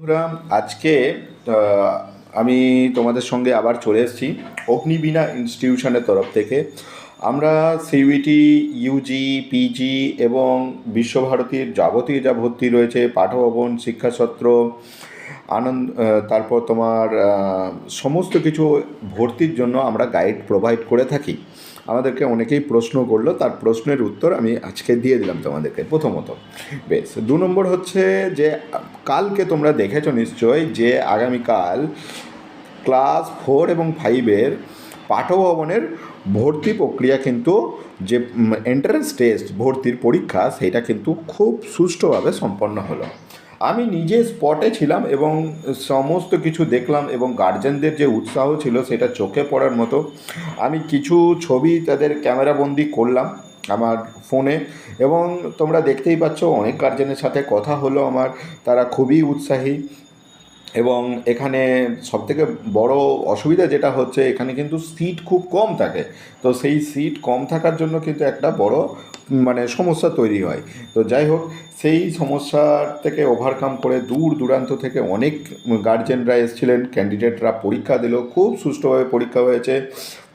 বন্ধুরা, আজকে আমি তোমাদের সঙ্গে আবার চলে এসেছি অগ্নিবীণা ইনস্টিটিউশনের তরফ থেকে। আমরা সিউইটি ইউজি পিজি এবং বিশ্বভারতীর যাবতীয় যা ভর্তি রয়েছে, পাঠভবন, শিক্ষাসত্র আনন্দ তারপর তোমার সমস্ত কিছু ভর্তির জন্য আমরা গাইড প্রোভাইড করে থাকি। আমাদেরকে অনেকেই প্রশ্ন করল, তার প্রশ্নের উত্তর আমি আজকে দিয়ে দিলাম তোমাদেরকে প্রথমত। বেশ, দু নম্বর হচ্ছে যে, কালকে তোমরা দেখেছ নিশ্চয়ই যে আগামীকাল ক্লাস ফোর এবং ফাইভের পাঠভবনের ভর্তি প্রক্রিয়া কিন্তু যে এন্ট্রান্স টেস্ট ভর্তির পরীক্ষা, সেটা কিন্তু খুব সুষ্ঠুভাবে সম্পন্ন হলো। আমি নিজে স্পটে ছিলাম এবং সমস্ত কিছু দেখলাম এবং গার্জেনদের যে উৎসাহ ছিল সেটা চোখে পড়ার মতো। আমি কিছু ছবি তাদের ক্যামেরাবন্দি করলাম আমার ফোনে এবং তোমরা দেখতেই পাচ্ছ অনেক গার্জেনের সাথে কথা হলো আমার। তারা খুবই উৎসাহী। এবং এখানে সবথেকে বড় অসুবিধা যেটা হচ্ছে, এখানে কিন্তু সিট খুব কম থাকে। তো সেই সিট কম থাকার জন্য কিন্তু একটা বড় মানে সমস্যা তৈরি হয়। তো যাই হোক, সেই সমস্যার থেকে ওভারকাম করে দূর দূরান্ত থেকে অনেক গার্জেনরা এসেছিলেন। ক্যান্ডিডেটরা পরীক্ষা দিল, খুব সুষ্ঠুভাবে পরীক্ষা হয়েছে।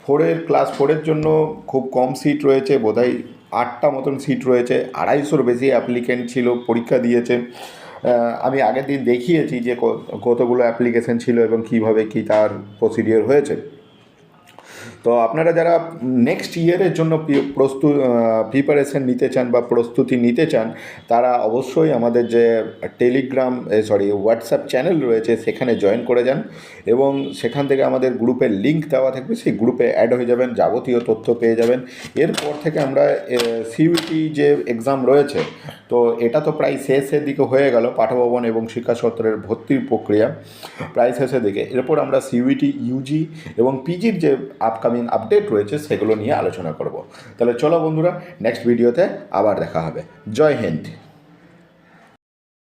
ফোরের ক্লাস ফোরের জন্য খুব কম সিট রয়েছে, বোধহয় আটটা মতন সিট রয়েছে। আড়াইশোর বেশি অ্যাপ্লিকেন্ট ছিল, পরীক্ষা দিয়েছে। আমি আগের দিন দেখিয়েছি যে কতগুলো অ্যাপ্লিকেশন ছিল এবং কীভাবে কি তার প্রসিডিওর হয়েছে। তো আপনারা যারা নেক্সট ইয়ারের জন্য প্রস্তু প্রিপারেশন নিতে চান বা প্রস্তুতি নিতে চান, তারা অবশ্যই আমাদের যে টেলিগ্রাম সরি হোয়াটসঅ্যাপ চ্যানেল রয়েছে, সেখানে জয়েন করে যান এবং সেখান থেকে আমাদের গ্রুপের লিঙ্ক দেওয়া থাকবে। সেই গ্রুপে অ্যাড হয়ে যাবেন, যাবতীয় তথ্য পেয়ে যাবেন। এরপর থেকে আমরা সিইউটি যে এক্সাম রয়েছে, তো এটা তো প্রায় শেষের দিকে হয়ে গেল, পাঠভবন এবং শিক্ষা সত্রের ভর্তির প্রক্রিয়া। প্রায় শেষের দিকে। এরপর আমরা সিইউটি ইউজি এবং পিজির যে আপকামিং আপডেট রয়েছে, সেগুলো নিয়ে আলোচনা করব। তাহলে চলো বন্ধুরা নেক্সট ভিডিওতে আবার দেখা হবে। জয় হিন্দ।